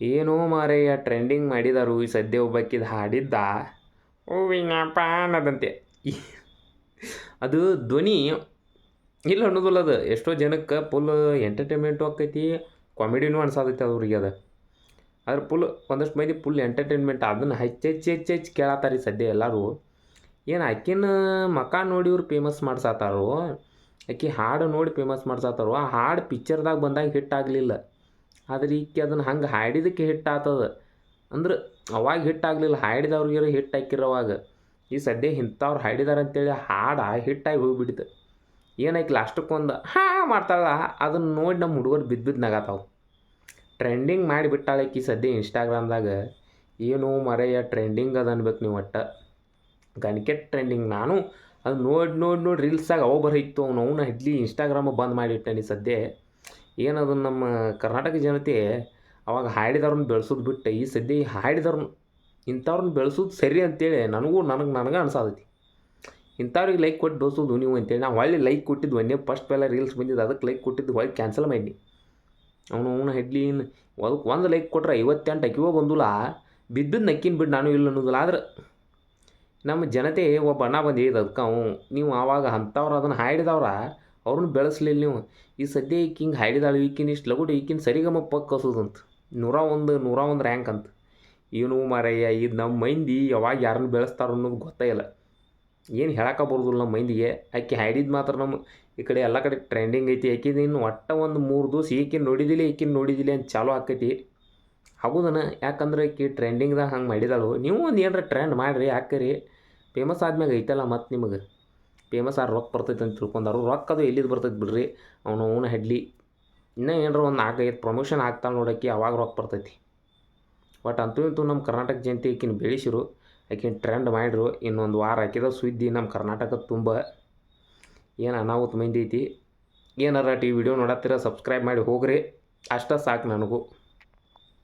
ಏನೋ ಮಾರಯ್ಯ ಟ್ರೆಂಡಿಂಗ್ ಮಾಡಿದಾರು, ಈ ಸದ್ಯ ಒಬ್ಬಾಕಿದು ಹಾಡಿದ್ದ. ಹೂವಿನ ಪಾನದಂತೆ. ಅದು ಧ್ವನಿ. ಇಲ್ಲ ಅನ್ನೋದಿಲ್ಲ ಅದು. ಎಷ್ಟೋ ಜನಕ್ಕೆ ಫುಲ್ ಎಂಟರ್ಟೈನ್ಮೆಂಟು ಆಕೈತಿ ಕಾಮಿಡಿನೂ ಅನ್ಸಾದೈತಿ ಅವ್ರಿಗೆ ಅದು. ಆದ್ರೆ ಫುಲ್ ಒಂದಷ್ಟು ಮಂದಿ ಫುಲ್ ಎಂಟರ್ಟೈನ್ಮೆಂಟ್ ಅದನ್ನು ಹೆಚ್ಚು ಹೆಚ್ಚು ಹೆಚ್ಚು ಹೆಚ್ಚು ಕೇಳತ್ತಾರ ಸದ್ಯ ಎಲ್ಲರೂ. ಏನು ಆಕಿನ ಮಕ ನೋಡಿ ಇವ್ರು ಫೇಮಸ್ ಮಾಡ್ಸಾತಾರೋ, ಆಕಿ ಹಾಡು ನೋಡಿ ಫೇಮಸ್ ಮಾಡ್ಸಾತಾರೋ, ಆ ಹಾಡು ಪಿಕ್ಚರ್ದಾಗ ಬಂದಾಗ ಹಿಟ್ ಆಗಲಿಲ್ಲ. ಆದ್ರೆ ಈಕೆ ಅದನ್ನು ಹಂಗೆ ಹಾಡಿದಕ್ಕೆ ಹಿಟ್ ಆತದ. ಅಂದ್ರೆ ಅವಾಗ ಹಿಟ್ ಆಗಲಿಲ್ಲ ಹಾಡಿದವ್ರಿಗೆ ಹಿಟ್ ಹಾಕಿರೋವಾಗ ಈ ಸದ್ಯ ಇಂಥವ್ರು ಹಾಡಿದಾರೆ ಅಂತೇಳಿ ಹಾಡ ಹಿಟ್ಟಾಗಿ ಹೋಗ್ಬಿಡ್ತು. ಏನಾಯ್ತು ಲಾಸ್ಟಕ್ಕೊಂದು ಹಾ ಮಾಡ್ತಾಳ ಅದನ್ನು ನೋಡಿ ನಮ್ಮ ಹುಡುಗರು ಬಿದ್ದು ಬಿದ್ದು ನಗತಾವು. ಟ್ರೆಂಡಿಂಗ್ ಮಾಡಿಬಿಟ್ಟಾಳೆ ಈ ಸದ್ಯ ಇನ್ಸ್ಟಾಗ್ರಾಮ್ದಾಗ ಏನು ಮರೆಯ ಟ್ರೆಂಡಿಂಗ್ ಅದು ಅನ್ಬೇಕು ನೀವು ಒಟ್ಟು. ಗಣಿಕೆ ಟ್ರೆಂಡಿಂಗ್ ನಾನು ಅದು ನೋಡಿ ನೋಡಿ ನೋಡಿ ರೀಲ್ಸಾಗ ಅವು ಬರೀತು ಅವ್ನು ಅವನ ಇಡ್ಲಿ ಇನ್ಸ್ಟಾಗ್ರಾಮ ಬಂದ್ ಮಾಡಿಟ್ಟನಿ ಸದ್ಯ. ಏನದು ನಮ್ಮ ಕರ್ನಾಟಕ ಜನತೆ ಅವಾಗ ಹಾಡಿದವ್ರನ್ನ ಬೆಳೆಸೋದು ಬಿಟ್ಟು ಈ ಸದ್ಯ ಹಾಡಿದವ್ರನ್ನ ಇಂಥವ್ರನ್ನ ಬೆಳೆಸೋದು ಸರಿ ಅಂತೇಳಿ ನನಗೂ ನನಗೆ ನನಗೆ ಅನ್ಸಾದೈತಿ ಇಂಥವ್ರಿಗೆ ಲೈಕ್ ಕೊಟ್ಟು ಬೆಳೆಸೋದು ನೀವು ಅಂತೇಳಿ. ನಾವು ಹೊಳ್ಳಿ ಲೈಕ್ ಕೊಟ್ಟಿದ್ದು ಒಂದೇ ಫಸ್ಟ್ ಪೆಲ್ಲ ರೀಲ್ಸ್ ಬಂದಿದ್ದು ಅದಕ್ಕೆ ಲೈಕ್ ಕೊಟ್ಟಿದ್ದು ಹೊಳ್ಳಿ ಕ್ಯಾನ್ಸಲ್ ಮಾಡಿ ಅವನು ಅವನು ಹೆಡ್ಲಿ ಅದಕ್ಕೆ ಒಂದು ಲೈಕ್ ಕೊಟ್ರೆ ಐವತ್ತೆಂಟು ಅಕ್ಕಿವೋ ಬಂದಿಲ್ಲ, ಬಿದ್ದು ನಕ್ಕಿನ ಬಿಟ್ಟು ನಾನು ಇಲ್ಲ ಅನ್ನೋದಿಲ್ಲ. ಆದ್ರೆ ನಮ್ಮ ಜನತೆ ಒಬ್ಬ ಅಣ್ಣ ಬಂದಿದ್ದು ಅದಕ್ಕೆ ಅವು ನೀವು ಆವಾಗ ಅಂಥವ್ರು ಅದನ್ನು ಹಾಡಿದವ್ರ ಅವ್ರನ್ನ ಬೆಳೆಸ್ಲಿಲ್ಲ ನೀವು. ಈ ಸದ್ಯ ಈಕಿಂಗ್ ಹಾಡಿದಾಳು ಈಕಿನ ಇಷ್ಟು ಲಗುಟ್, ಈಕಿನ ಸರಿಗಮ ಪಕ್ ಕಸೋದಂತ. ನೂರ ಒಂದು ನೂರ ಒಂದು ರ್ಯಾಂಕ್ ಅಂತ. ಏನು ಮಾರಯ್ಯ, ಇದು ನಮ್ಮ ಮೈಂದಿ ಯಾವಾಗ ಯಾರನ್ನು ಬೆಳೆಸ್ತಾರ ಅನ್ನೋದು ಗೊತ್ತೇ ಇಲ್ಲ. ಏನು ಹೇಳಕ್ಕೆ ಬರೋದಿಲ್ಲ ನಮ್ಮ ಮೈಂದಿಗೆ. ಆಕೆ ಹಾಡಿದ್ದು ಮಾತ್ರ ನಮ್ಮ ಈ ಕಡೆ ಎಲ್ಲ ಕಡೆ ಟ್ರೆಂಡಿಂಗ್ ಐತಿ. ಆಕಿದ ಇನ್ನು ಒಟ್ಟ ಒಂದು ಮೂರು ದಿವಸ ಈಕಿನ ನೋಡಿದಿಲ್ಲ ಈಕಿನ ನೋಡಿದಿಲ್ಲ ಅಂತ ಚಾಲೂ ಆಕೈತಿ. ಹೌದನ? ಯಾಕಂದ್ರೆ ಈಕಿ ಟ್ರೆಂಡಿಂಗ್ದಾಗ ಹಂಗೆ ಮಾಡಿದಾಳು. ನೀವು ಒಂದು ಏನಾರ ಟ್ರೆಂಡ್ ಮಾಡಿರಿ ಹಾಕರಿ ಫೇಮಸ್ ಆದ್ಮ್ಯಾಗ ಐತಲ್ಲ ಮತ್ತು ನಿಮಗೆ? ಫೇಮಸ್ ಆ ರೊಕ್ಕ ಬರ್ತೈತೆ ಅಂತ ತಿಳ್ಕೊಂಡಾರು. ರೊಕ್ಕ ಅದು ಎಲ್ಲಿದ್ದು ಬರ್ತೈತೆ ಬಿಡ್ರಿ? ಅವನು ಅವನು ಹೆಡ್ಲಿ ಇನ್ನೂ ಏನಾರ ಒಂದು ನಾಲ್ಕೈದು ಪ್ರಮೋಷನ್ ಆಗ್ತಾನೆ ನೋಡೋಕ್ಕೆ, ಅವಾಗ ರೊಕ್ಕ ಬರ್ತೈತಿ. ಬಟ್ ಅಂತೂ ಇಂತೂ ನಮ್ಮ ಕರ್ನಾಟಕ ಜಯಂತಿ ಆಕಿನ ಬೆಳೆಸಿರು. ಆಕಿನ ಟ್ರೆಂಡ್ ಮಾಡಿರು. ಇನ್ನೊಂದು ವಾರ ಹಾಕಿದ ಸುದ್ದಿ ನಮ್ಮ ಕರ್ನಾಟಕ ತುಂಬ. ಏನು ಅನಾಹುತ ಮಂದಿ ಐತಿ. ಏನಾರ ಟಿ ವಿಡಿಯೋ ನೋಡತ್ತೀರ ಸಬ್ಸ್ಕ್ರೈಬ್ ಮಾಡಿ ಹೋಗ್ರಿ. ಅಷ್ಟ ಸಾಕು ನನಗೂ.